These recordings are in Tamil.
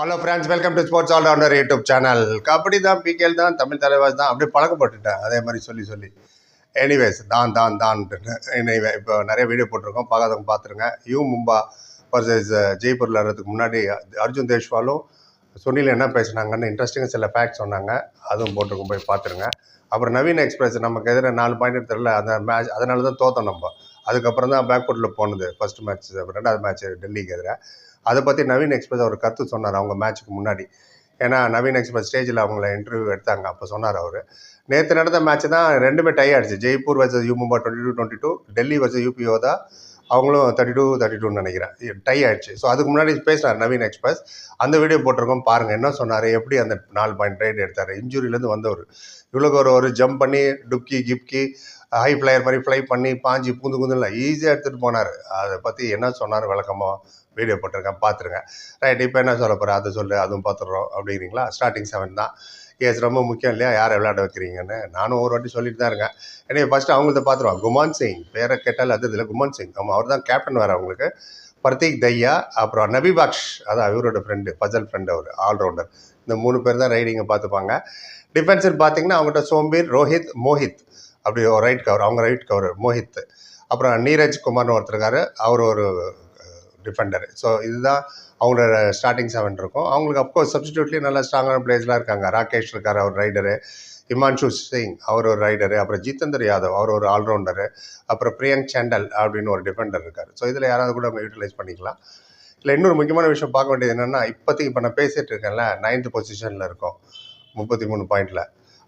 Hello friends welcome to sports allrounder YouTube channel kabaddi தான் பிகேல் தான் தமிழ் தலைவாஸ் தான் அப்படியே பழக்கப்பட்டுட்டேன் அதே மாதிரி சொல்லி சொல்லி. எனிவேஸ் தான் தான் தான் எனிவே இப்போ நிறைய வீடியோ போட்டிருக்கோம். பார்க்காதவங்க பார்த்துருங்க. யூ மும்பா வர்சஸ் ஜெய்ப்பூரில் வர்றதுக்கு முன்னாடி அர்ஜுன் தேஷ்வாலும் சுனில் என்ன பேசுனாங்கன்னு இன்ட்ரெஸ்டிங்காக சில ஃபேக்ட் சொன்னாங்க. அதுவும் போட்டிருக்கோம். போய் பார்த்துருங்க. அப்புறம் நவீன் எக்ஸ்பிரஸ் நமக்கு எதிராக நாலு பாயிண்ட் எடுத்துடல அந்த மேட்ச் அதனால தான் தோத்தோம் நம்ம. அதுக்கப்புறம் தான் பேக்ஃபுட்டில் போனது. ஃபர்ஸ்ட் மேட்ச் ரெண்டாவது மேட்ச் டெல்லிக்கு எதிராக அதை பற்றி நவீன் எக்ஸ்பிரஸ் அவர் கருத்து சொன்னார் அவங்க மேட்ச்சுக்கு முன்னாடி. ஏன்னா நவீன் எக்ஸ்பிரஸ் ஸ்டேஜில் அவங்கள இன்டர்வியூ எடுத்தாங்க. அப்போ சொன்னார் அவர். நேற்று நடந்த மேட்ச் தான் ரெண்டுமே டை ஆயிடுச்சு. Jaipur versus U Mumba twenty two twenty two Delhi versus UP Yo தான் அவங்களும் தேர்ட்டி டூ தேர்ட்டி டூன்னு நினைக்கிறேன் டை ஆயிடுச்சு. ஸோ அதுக்கு முன்னாடி பேசினார் நவீன் எக்ஸ்பிரஸ் அந்த வீடியோ போட்டிருக்கோம். பாருங்கள் என்ன சொன்னார்? எப்படி அந்த நாலு பாயிண்ட் ரைடு எடுத்தார்? இன்ஜுரியிலேருந்து வந்தவர். இவ்வளோக்கு ஒரு ஒரு ஜம்ப் பண்ணி டுப்கி கிப்கி ஹை ஃப்ளையர் மாதிரி ஃப்ளை பண்ணி பாஞ்சி பூந்து பூந்துல ஈஸியாக எடுத்துகிட்டு போனார். அதை பற்றி என்ன சொன்னார் விளக்கமாக வீடியோ போட்டிருக்கேன் பார்த்துருங்க. ரைட் இப்போ என்ன சொல்ல போகிறேன் அதை சொல்லு அதுவும் பார்த்துடுறோம் அப்படிங்கிறீங்களா? ஸ்டார்டிங் செவன் தான். ஏஸ் ரொம்ப முக்கியம் இல்லையா? யாரை விளையாட வைக்கிறீங்கன்னு? நானும் ஒரு வாட்டி சொல்லிட்டு தான் இருக்கேன். ஏன்னா ஃபஸ்ட்டு அவங்கள்ட்ட பார்த்துருவோம். குமான் சிங் பேரை கேட்டால் அது இதில் குமான் சிங் ஆமாம் அவர் தான் கேப்டன் வேறு அவங்களுக்கு. பிரதீக் தையா அப்புறம் நபி பாக்ஷ் அதான் இவரோட ஃப்ரெண்டு பஜல் ஃப்ரெண்டு அவர் ஆல்ரவுண்டர் இந்த மூணு பேர் தான் ரைடிங்கை பார்த்துப்பாங்க. டிஃபென்ஸர் பார்த்தீங்கன்னா அவங்ககிட்ட சோம்பீர் ரோஹித் மோஹித் அப்படி ஒரு ரைட் கவர் அவங்க ரைட் கவர் மோஹித். அப்புறம் நீரஜ் குமார்னு ஒருத்தர் இருக்காரு அவர் ஒரு டிஃபெண்டர் ஸோ இதுதான் அவங்களோட ஸ்டார்டிங் செவன் இருக்கும். அவங்களுக்கு அப்கோர்ஸ் சப்ஸ்டியூட்லேயும் நல்லா ஸ்ட்ராங்கான பிளேயர்ஸ்லாம் இருக்காங்க. ராகேஷ் இருக்கார் அவர் ரைடரு இமான்ஷு சிங் அவர் ஒரு ரைடரு அப்புறம் ஜிதேந்தர் யாதவ் அவர் ஒரு ஆல்ரவுண்டரு அப்புறம் பிரியங்க் சண்டல் அப்படின்னு ஒரு டிஃபெண்டர் இருக்கார். ஸோ இதில் யாராவது கூட நம்ம யூட்டிலைஸ் பண்ணிக்கலாம். இல்லை இன்னொரு முக்கியமான விஷயம் பார்க்க வேண்டியது என்னென்னா இப்போதைக்கு இப்போ நான் பேசிகிட்டு இருக்கேன்ல நைன்த் பொசிஷனில் இருக்கோம். முப்பத்தி மூணு பாயிண்டில்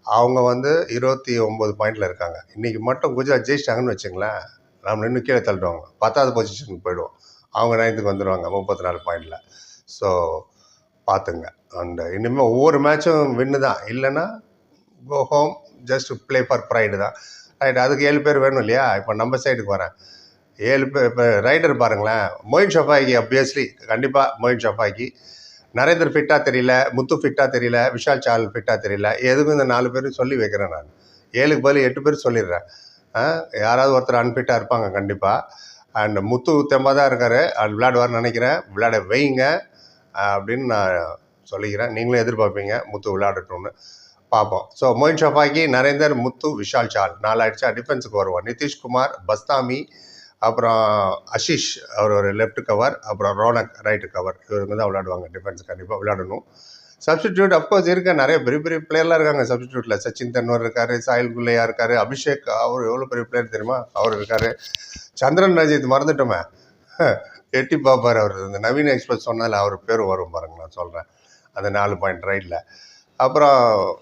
அவங்க வந்து இருபத்தி ஒம்பது பாயிண்டில் இருக்காங்க. இன்றைக்கி மட்டும் குஜராத் ஜெயிச்சிட்டாங்கன்னு வச்சுங்களேன் நம்ம இன்னும் கீழே தள்ளிடுவாங்க. பத்தாவது பொசிஷனுக்கு போயிடுவோம். அவங்க நைன்த்துக்கு வந்துடுவாங்க முப்பத்தி நாலு பாயிண்டில். ஸோ பார்த்துங்க அண்ட் இனிமேல் ஒவ்வொரு மேட்சும் வின்னு தான். இல்லைன்னா go home just play for pride தான். ரைட் அதுக்கு ஏழு பேர் வேணும் இல்லையா? இப்போ நம்ம சைடுக்கு வரேன். ஏழு பேர் இப்போ ரைடர் பாருங்களேன். மொயின் ஷஃபாக்கி அப்வியஸ்லி கண்டிப்பாக மொயின் ஷஃபாக்கி நரேந்தர் ஃபிட்டாக தெரியல முத்து ஃபிட்டாக தெரியல விஷால் சால் ஃபிட்டாக தெரியல எதுவும் இந்த நாலு பேரும் சொல்லி வைக்கிறேன் நான். ஏழுக்கு பதில் எட்டு பேர் சொல்லிடுறேன். ஆ, யாராவது ஒருத்தர் அன்ஃபிட்டாக இருப்பாங்க கண்டிப்பாக அண்ட் முத்து தெம்பாக தான் இருக்கார் அது விளையாடுவார்னு நினைக்கிறேன். விளையாட வைங்க. அப்படின்னு நான் சொல்லிக்கிறேன். நீங்களும் எதிர்பார்ப்பீங்க. முத்து விளையாடட்டும்னு. பார்ப்போம். So Moin Shafaghi Narender Muthu Vishal சால் நாலாயிடுச்சா டிஃபென்ஸுக்கு வருவோம். நிதிஷ்குமார் பஸ்தாமி அப்புறம் அஷிஷ் அவர் ஒரு லெஃப்ட் கவர் அப்புறம் ரோனக் ரைட்டு கவர் இவருங்க தான் விளையாடுவாங்க டிஃபென்ஸ் கண்டிப்பாக விளையாடணும். சப்ஸ்டிடியூட் அஃப்கோர்ஸ் இருக்க நிறைய பெரிய பெரிய பிளேயர்லாம் இருக்காங்க சப்ஸ்டிடியூட்டில் சச்சின் தென்வர் இருக்காரு சாயில் குல்லையா இருக்காரு அபிஷேக் அவர் எவ்வளோ பெரிய பிளேயர் தெரியுமா? அவர் இருக்காரு. சந்திரன் ரஜித் மறந்துட்டோமே. எட்டி பாப்பார் அவர். இந்த நவீன எக்ஸ்பிரஸ் சொன்னதில் அவர் பேரும் வரும் பாருங்க நான் சொல்கிறேன் அந்த நாலு பாயிண்ட் ரைட்டில் அப்புறம்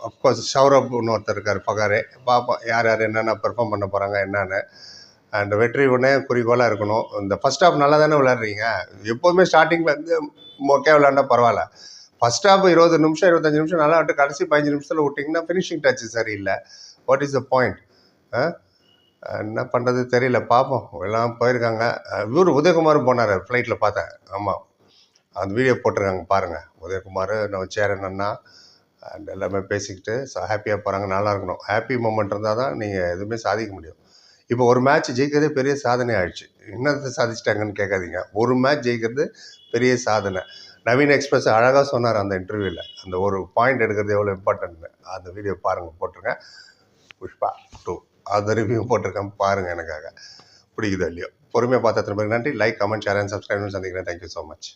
அஃப்கோர்ஸ் சௌரப்னு ஒருத்தர் இருக்கார் பகாரே. பார்ப்போம் யார் யார் என்னென்ன பெர்ஃபார்ம் பண்ண போகிறாங்க என்னென்னு. அந்த வெற்றி உடனே குறிக்கோளாக இருக்கணும். இந்த ஃபஸ்ட் ஹாஃப் நல்லா தானே விளாட்றீங்க எப்போதுமே ஸ்டார்டிங்கில் வந்து மொக்கையாக விளாண்டா பரவாயில்ல. ஃபஸ்ட் ஹாஃப் இருபது நிமிஷம் இருபத்தஞ்சு நிமிஷம் நல்லா விட்டு கடைசி பதினஞ்சு நிமிஷத்தில் விட்டிங்கன்னா ஃபினிஷிங் டச் சரியில்லை. வாட் இஸ் த பாயிண்ட் என்ன பண்ணுறது தெரியல. பார்ப்போம் எல்லாம் போயிருக்காங்க. இவர் இவரு போனார். ஃப்ளைட்டில் பார்த்தேன். ஆமாம் அந்த வீடியோ போட்டிருக்காங்க. பாருங்கள் உதயகுமார் நம்ம சேரன் அண்ணா அண்ட் எல்லாமே பேசிக்கிட்டு ஹாப்பியாக போகிறாங்க நல்லா இருக்கணும். ஹாப்பி மூமெண்ட் இருந்தால் தான் நீங்கள் எதுவுமே சாதிக்க முடியும். இப்போ ஒரு மேட்ச் ஜெயிக்கிறதே பெரிய சாதனை ஆயிடுச்சு. என்னத்தை சாதிச்சிட்டாங்கன்னு கேட்காதீங்க. ஒரு மேட்ச் ஜெயிக்கிறது பெரிய சாதனை. நவீன் எக்ஸ்பிரஸ் அழகாக சொன்னார் அந்த இன்டர்வியூவில் அந்த ஒரு பாயிண்ட் எடுக்கிறது எவ்வளோ இம்பார்ட்டன்ட்னு அந்த வீடியோ பாருங்கள் போட்டிருங்க. புஷ்பா டூ அந்த ரிவ்யூ போட்டிருக்கேன் பாருங்கள் எனக்காக. பிடிக்குதோ இல்லையோ? பொறுமையாக பார்த்த நன்றி. Like comment share and subscribe சந்திக்கிறேன். Thank you so much